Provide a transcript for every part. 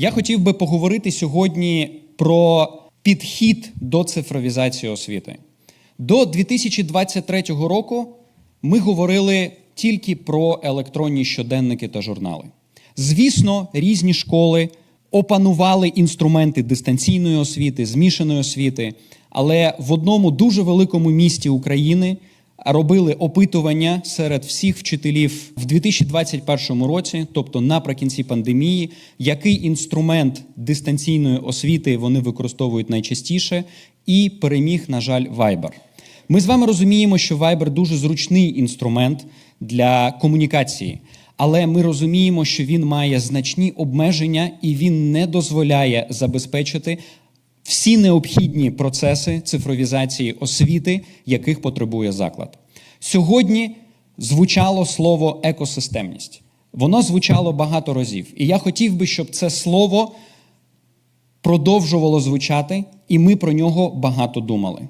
Я хотів би поговорити сьогодні про підхід до цифровізації освіти. До 2023 року ми говорили тільки про електронні щоденники та журнали. Звісно, різні школи опанували інструменти дистанційної освіти, змішаної освіти, але в одному дуже великому місті України робили опитування серед всіх вчителів в 2021 році, тобто наприкінці пандемії, який інструмент дистанційної освіти вони використовують найчастіше, і переміг, на жаль, Viber. Ми з вами розуміємо, що Viber дуже зручний інструмент для комунікації, але ми розуміємо, що він має значні обмеження і він не дозволяє забезпечити всі необхідні процеси цифровізації освіти, яких потребує заклад. Сьогодні звучало слово екосистемність. Воно звучало багато разів. І я хотів би, щоб це слово продовжувало звучати, і ми про нього багато думали.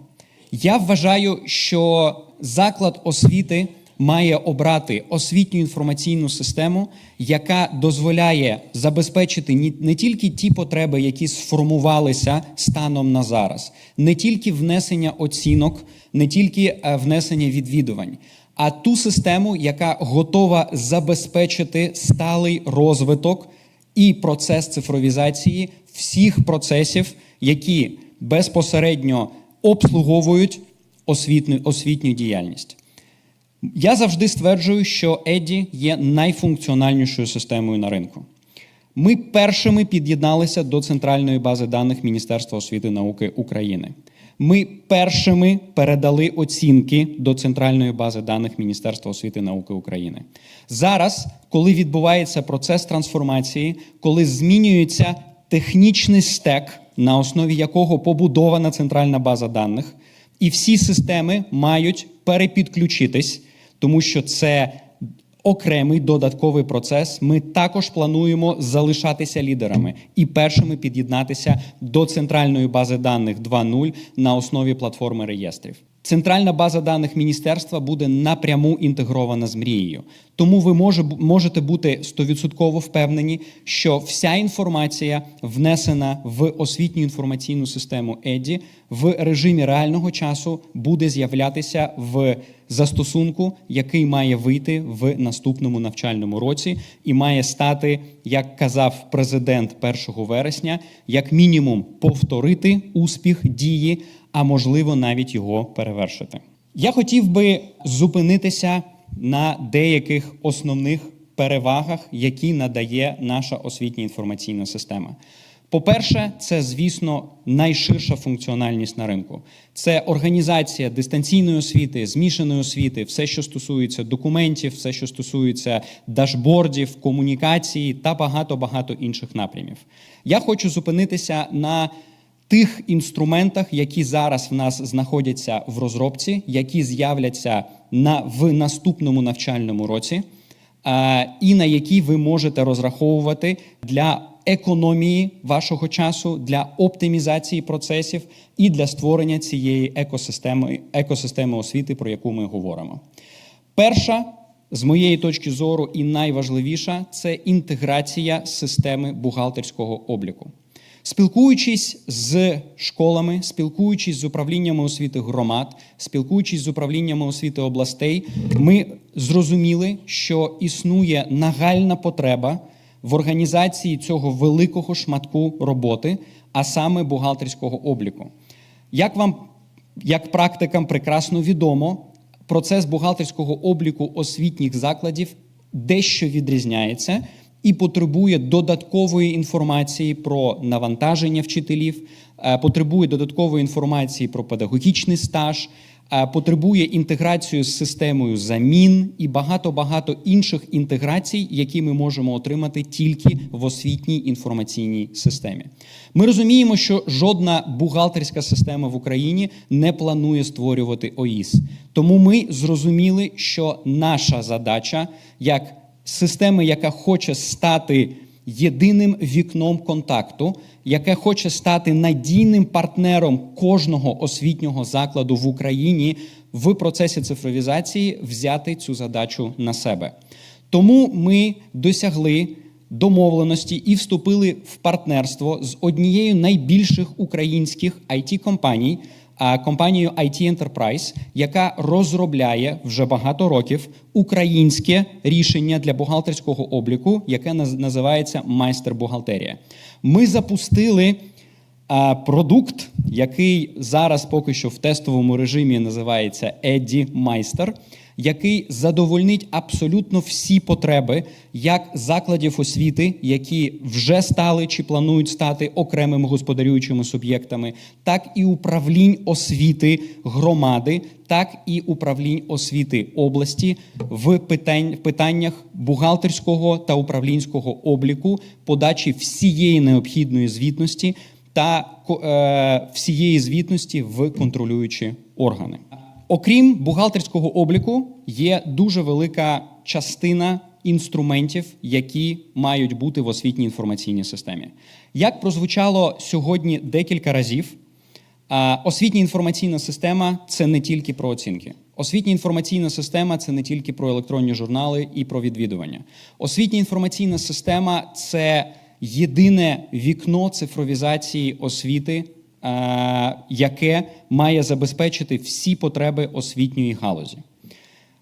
Я вважаю, що заклад освіти має обрати освітню інформаційну систему, яка дозволяє забезпечити не тільки ті потреби, які сформувалися станом на зараз, не тільки внесення оцінок, не тільки е, внесення відвідувань, а ту систему, яка готова забезпечити сталий розвиток і процес цифровізації всіх процесів, які безпосередньо обслуговують освітню, освітню діяльність. Я завжди стверджую, що Еді є найфункціональнішою системою на ринку. Ми першими під'єдналися до центральної бази даних Міністерства освіти і науки України. Ми першими передали оцінки до центральної бази даних Міністерства освіти і науки України. Зараз, коли відбувається процес трансформації, коли змінюється технічний стек, на основі якого побудована центральна база даних, і всі системи мають перепідключитись, тому що це окремий додатковий процес. Ми також плануємо залишатися лідерами і першими під'єднатися до центральної бази даних 2.0 на основі платформи реєстрів. Центральна база даних міністерства буде напряму інтегрована з мрією. Тому ви може, можете бути стовідсотково впевнені, що вся інформація внесена в освітню інформаційну систему ЕДІ в режимі реального часу буде з'являтися в застосунку, який має вийти в наступному навчальному році, і має стати, як казав президент 1 вересня, як мінімум повторити успіх дії, а можливо навіть його перевершити. Я хотів би зупинитися на деяких основних перевагах, які надає наша освітня інформаційна система. По-перше, це, звісно, найширша функціональність на ринку. Це організація дистанційної освіти, змішаної освіти, все, що стосується документів, все, що стосується дашбордів, комунікації та багато-багато інших напрямів. Я хочу зупинитися на тих інструментах, які зараз в нас знаходяться в розробці, які з'являться на в наступному навчальному році, а, і на які ви можете розраховувати для економії вашого часу, для оптимізації процесів і для створення цієї екосистеми, екосистеми освіти, про яку ми говоримо. Перша, з моєї точки зору, і найважливіша це інтеграція системи бухгалтерського обліку. Спілкуючись з школами, спілкуючись з управліннями освіти громад, спілкуючись з управліннями освіти областей, ми зрозуміли, що існує нагальна потреба в організації цього великого шматку роботи, а саме бухгалтерського обліку. Як вам, як практикам, прекрасно відомо, процес бухгалтерського обліку освітніх закладів дещо відрізняється і потребує додаткової інформації про навантаження вчителів, е, потребує додаткової інформації про педагогічний стаж, е, потребує інтеграцію з системою замін і багато-багато інших інтеграцій, які ми можемо отримати тільки в освітній інформаційній системі. Ми розуміємо, що жодна бухгалтерська система в Україні не планує створювати ОІС. Тому ми зрозуміли, що наша задача як системи, яка хоче стати єдиним вікном контакту, яке хоче стати надійним партнером кожного освітнього закладу в Україні в процесі цифровізації, взяти цю задачу на себе. Тому ми досягли домовленості і вступили в партнерство з однією найбільших українських it компаній компанією IT Enterprise, яка розробляє вже багато років українське рішення для бухгалтерського обліку, яке називається майстер бухгалтерія. Ми запустили продукт, який зараз поки що в тестовому режимі називається Еді Майстер, який задовольнить абсолютно всі потреби як закладів освіти, які вже стали чи планують стати окремими господарюючими суб'єктами, так і управлінь освіти громади, так і управлінь освіти області в питань, питаннях бухгалтерського та управлінського обліку, подачі всієї необхідної звітності та е, всієї звітності в контролюючі органи. Окрім бухгалтерського обліку, є дуже велика частина інструментів, які мають бути в освітній інформаційній системі. Як прозвучало сьогодні декілька разів, Освітня інформаційна система це не тільки про оцінки. Освітня інформаційна система це не тільки про електронні журнали і про відвідування. Освітня інформаційна система це єдине вікно цифровізації освіти, яке має забезпечити всі потреби освітньої галузі.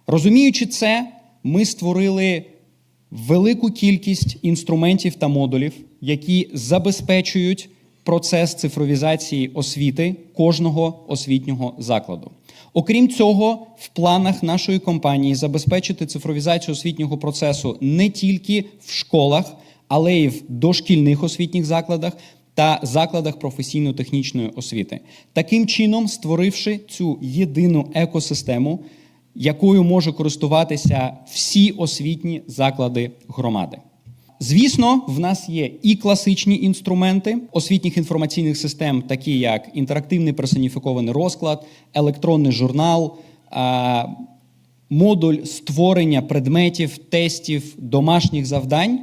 Розуміючи це, ми створили велику кількість інструментів та модулів, які забезпечують процес цифровізації освіти кожного освітнього закладу. Окрім цього, в планах нашої компанії забезпечити цифровізацію освітнього процесу не тільки в школах, але й в дошкільних освітніх закладах та закладах професійно-технічної освіти, таким чином створивши цю єдину екосистему, якою може користуватися всі освітні заклади громади. Звісно, в нас є і класичні інструменти освітніх інформаційних систем, такі як інтерактивний персоніфікований розклад, електронний журнал, модуль створення предметів, тестів, домашніх завдань.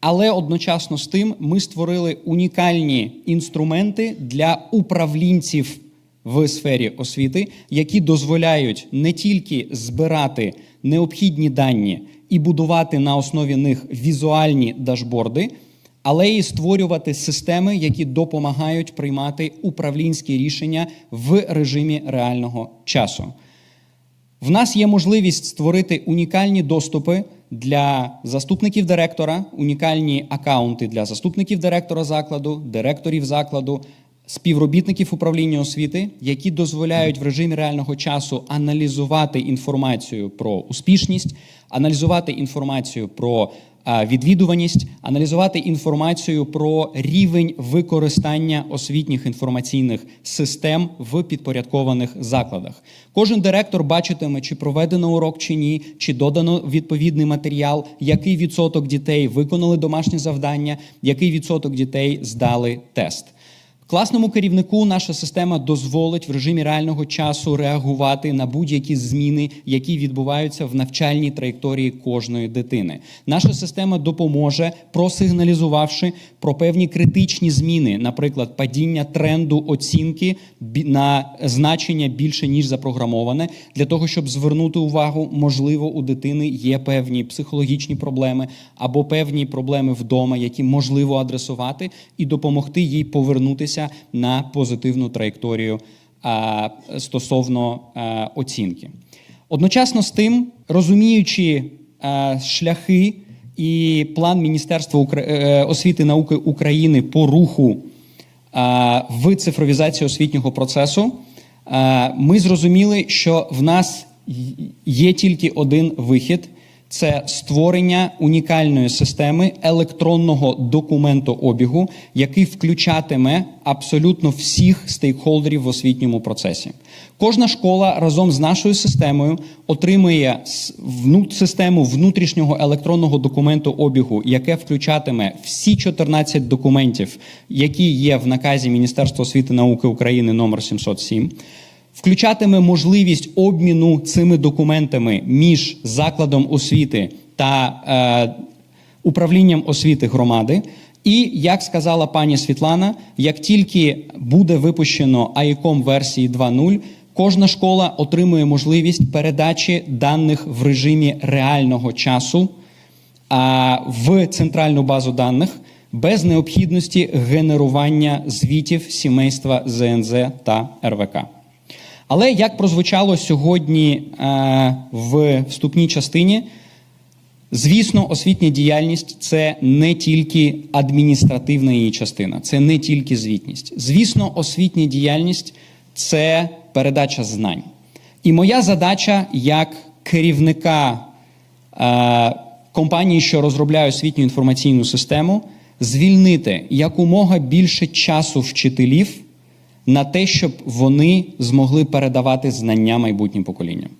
Але одночасно з тим ми створили унікальні інструменти для управлінців в сфері освіти, які дозволяють не тільки збирати необхідні дані і будувати на основі них візуальні дашборди, але й створювати системи, які допомагають приймати управлінські рішення в режимі реального часу. В нас є можливість створити унікальні доступи для заступників директора, унікальні акаунти для заступників директора закладу, директорів закладу, співробітників управління освіти, які дозволяють в режимі реального часу аналізувати інформацію про успішність, аналізувати інформацію про відвідуваність, аналізувати інформацію про рівень використання освітніх інформаційних систем в підпорядкованих закладах. Кожен директор бачитиме, чи проведено урок чи ні, чи додано відповідний матеріал, який відсоток дітей виконали домашнє завдання, який відсоток дітей здали тест. Класному керівнику наша система дозволить в режимі реального часу реагувати на будь-які зміни, які відбуваються в навчальній траєкторії кожної дитини. Наша система допоможе, просигналізувавши про певні критичні зміни, наприклад, падіння тренду оцінки на значення більше ніж запрограмоване, для того, щоб звернути увагу, можливо, у дитини є певні психологічні проблеми або певні проблеми вдома, які можливо адресувати, і допомогти їй повернутися на позитивну траєкторію стосовно оцінки. Одночасно з тим, розуміючи шляхи і план Міністерства Укра- е, освіти і науки України по руху в цифровізацію освітнього процесу, ми зрозуміли, що в нас є тільки один вихід. Це створення унікальної системи електронного документообігу, який включатиме абсолютно всіх стейкхолдерів в освітньому процесі. Кожна школа разом з нашою системою отримує систему внутрішнього електронного документообігу, яке включатиме всі 14 документів, які є в наказі Міністерства освіти і науки України номер 707 включатиме можливість обміну цими документами між закладом освіти та е, управлінням освіти громади. І як сказала пані Світлана, як тільки буде випущено ICOM версії 2.0, кожна школа отримує можливість передачі даних в режимі реального часу а, в центральну базу даних без необхідності генерування звітів сімейства ЗНЗ та РВК. Але як прозвучало сьогодні е, в вступній частині, звісно, освітня діяльність це не тільки адміністративна її частина, це не тільки звітність. Звісно, освітня діяльність це передача знань. І моя задача як керівника е, компанії, що розробляє освітню інформаційну систему, звільнити якомога більше часу вчителів на те, щоб вони змогли передавати знання майбутнім поколінням.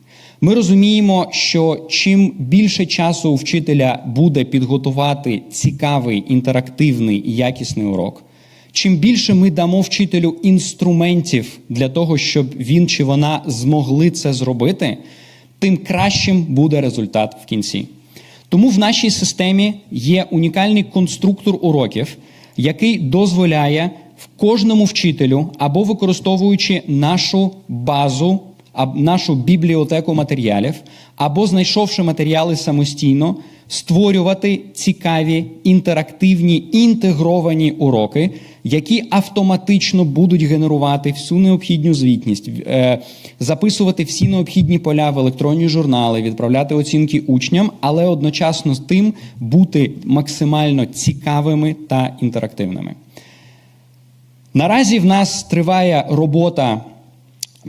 Ми розуміємо, що чим більше часу у вчителя буде підготувати цікавий, інтерактивний і якісний урок, чим більше ми дамо вчителю інструментів для того, щоб він чи вона змогли це зробити, тим кращим буде результат в кінці. Тому в нашій системі є унікальний конструктор уроків, який дозволяє кожному вчителю або використовуючи нашу базу, нашу бібліотеку матеріалів, або знайшовши матеріали самостійно, створювати цікаві інтерактивні інтегровані уроки, які автоматично будуть генерувати всю необхідну звітність, е, записувати всі необхідні поля в електронні журнали, відправляти оцінки учням, але одночасно з тим бути максимально цікавими та інтерактивними. Наразі в нас триває робота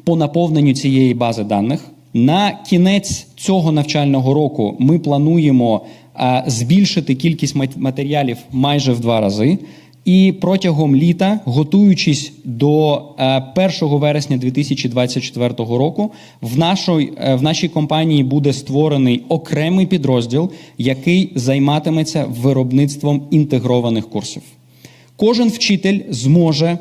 по наповненню цієї бази даних. На кінець цього навчального року ми плануємо а, збільшити кількість мат- матеріалів майже в два рази. І протягом літа, готуючись до е, 1 вересня 2024 року, в нашій, е, в нашій компанії буде створений окремий підрозділ, який займатиметься виробництвом інтегрованих курсів. Кожен вчитель зможе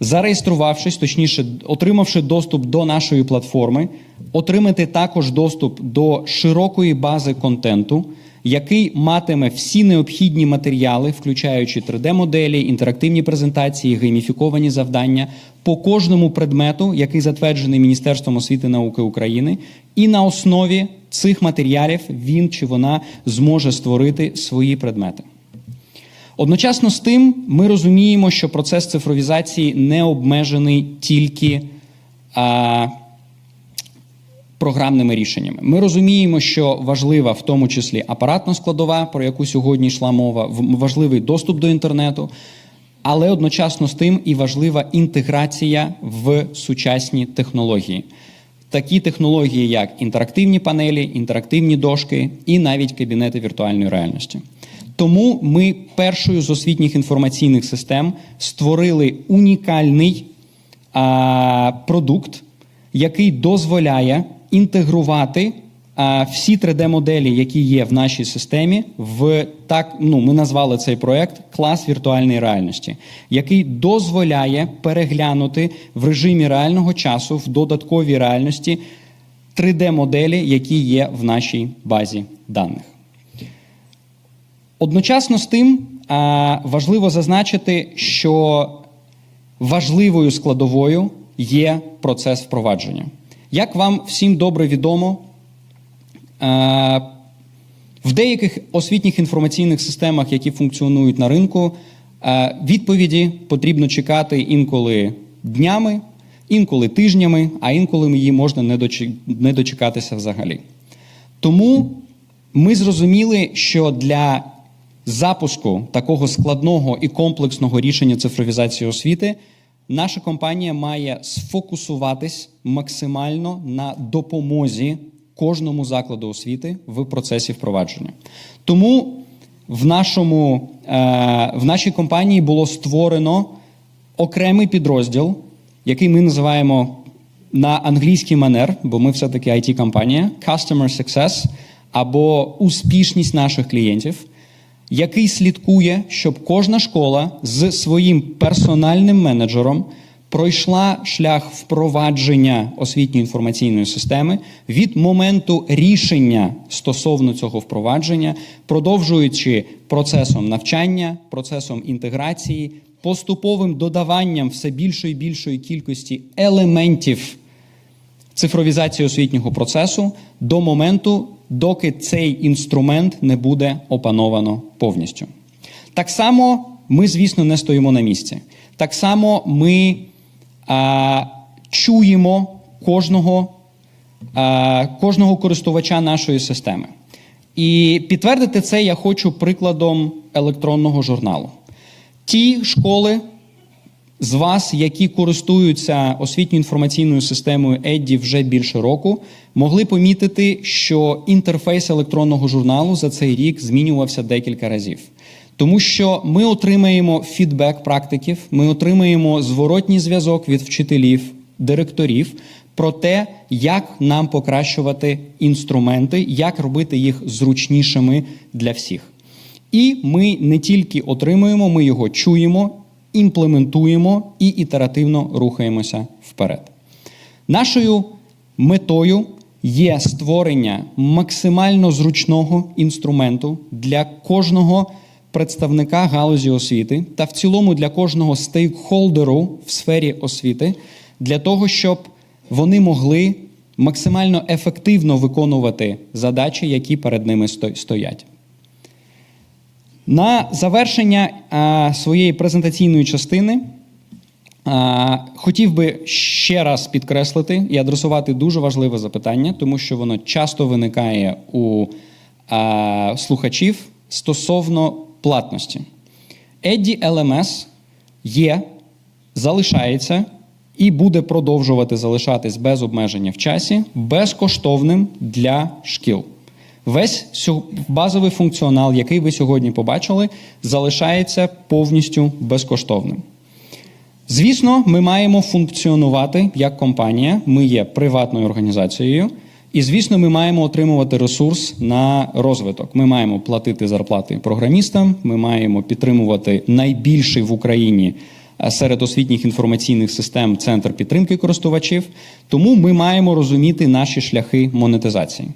зареєструвавшись, точніше, отримавши доступ до нашої платформи, отримати також доступ до широкої бази контенту, який матиме всі необхідні матеріали, включаючи 3D-моделі, інтерактивні презентації, гейміфіковані завдання по кожному предмету, який затверджений Міністерством освіти і науки України, і на основі цих матеріалів він чи вона зможе створити свої предмети. Одночасно з тим, ми розуміємо, що процес цифровізації не обмежений тільки а, програмними рішеннями. Ми розуміємо, що важлива в тому числі апаратна складова, про яку сьогодні йшла мова, важливий доступ до інтернету, але одночасно з тим і важлива інтеграція в сучасні технології. Такі технології, як інтерактивні панелі, інтерактивні дошки і навіть кабінети віртуальної реальності. Тому ми першою з освітніх інформаційних систем створили унікальний а, продукт, який дозволяє інтегрувати а, всі 3D-моделі, які є в нашій системі, в так, ну ми назвали цей проект клас віртуальної реальності, який дозволяє переглянути в режимі реального часу в додатковій реальності 3D-моделі, які є в нашій базі даних. Одночасно з тим важливо зазначити, що важливою складовою є процес впровадження. Як вам всім добре відомо, е, в деяких освітніх інформаційних системах, які функціонують на ринку, е, відповіді потрібно чекати інколи днями, інколи тижнями, а інколи її можна не дочекатися взагалі. Тому ми зрозуміли, що для запуску такого складного і комплексного рішення цифровізації освіти наша компанія має сфокусуватись максимально на допомозі кожному закладу освіти в процесі впровадження. Тому в, нашому, е, в нашій компанії було створено окремий підрозділ, який ми називаємо на англійський манер, бо ми все-таки it компанія Customer Success або успішність наших клієнтів, який слідкує, щоб кожна школа з своїм персональним менеджером пройшла шлях впровадження освітньої інформаційної системи від моменту рішення стосовно цього впровадження, продовжуючи процесом навчання, процесом інтеграції, поступовим додаванням все більшої більшої кількості елементів цифровізації освітнього процесу до моменту, доки цей інструмент не буде опановано повністю. Так само ми, звісно, не стоїмо на місці. Так само ми а, чуємо кожного, а, кожного користувача нашої системи. І підтвердити це я хочу прикладом електронного журналу. Ті школи з вас, які користуються освітньо-інформаційною системою EDDI вже більше року, могли помітити, що інтерфейс електронного журналу за цей рік змінювався декілька разів. Тому що ми отримаємо фідбек практиків, ми отримаємо зворотній зв'язок від вчителів, директорів про те, як нам покращувати інструменти, як робити їх зручнішими для всіх. І ми не тільки отримуємо, ми його чуємо, імплементуємо і ітеративно рухаємося вперед. Нашою метою є створення максимально зручного інструменту для кожного представника галузі освіти та в цілому для кожного стейкхолдеру в сфері освіти, для того, щоб вони могли максимально ефективно виконувати задачі, які перед ними сто- стоять. На завершення а, своєї презентаційної частини а, хотів би ще раз підкреслити і адресувати дуже важливе запитання, тому що воно часто виникає у а, слухачів стосовно платності. Eddy LMS є, залишається і буде продовжувати залишатись без обмеження в часі, безкоштовним для шкіл. Весь базовий функціонал, який ви сьогодні побачили, залишається повністю безкоштовним. Звісно, ми маємо функціонувати як компанія. Ми є приватною організацією, і звісно, ми маємо отримувати ресурс на розвиток. Ми маємо платити зарплати програмістам. Ми маємо підтримувати найбільший в Україні е, серед освітніх інформаційних систем центр підтримки користувачів. Тому ми маємо розуміти наші шляхи монетизації.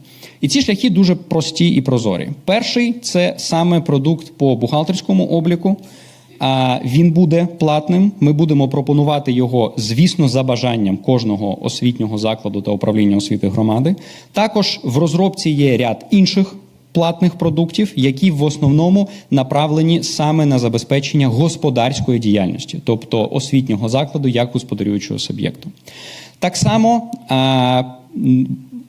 І ці шляхи дуже прості і прозорі. Перший це саме продукт по бухгалтерському обліку. А він буде платним. Ми будемо пропонувати його, звісно, за бажанням кожного освітнього закладу та управління освіти громади. Також в розробці є ряд інших платних продуктів, які в основному направлені саме на забезпечення господарської діяльності, тобто освітнього закладу як господарюючого суб'єкту. Так само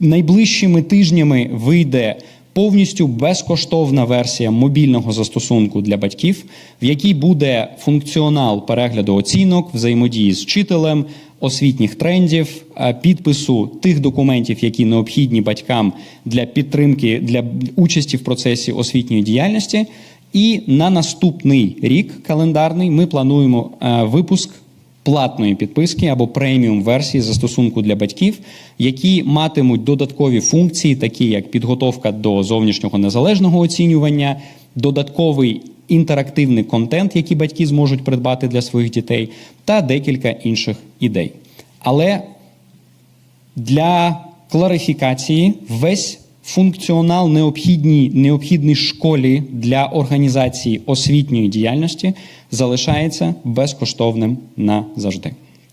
найближчими тижнями вийде повністю безкоштовна версія мобільного застосунку для батьків, в якій буде функціонал перегляду оцінок, взаємодії з вчителем, освітніх трендів, е, підпису тих документів, які необхідні батькам для підтримки для участі в процесі освітньої діяльності. І на наступний рік календарний ми плануємо е, випуск платної підписки або преміум версії застосунку для батьків, які матимуть додаткові функції, такі як підготовка до зовнішнього незалежного оцінювання, додатковий інтерактивний контент, який батьки зможуть придбати для своїх дітей, та декілька інших ідей. Але для кларифікації весь функціонал необхідний, необхідний школі для організації освітньої діяльності залишається безкоштовним назавжди.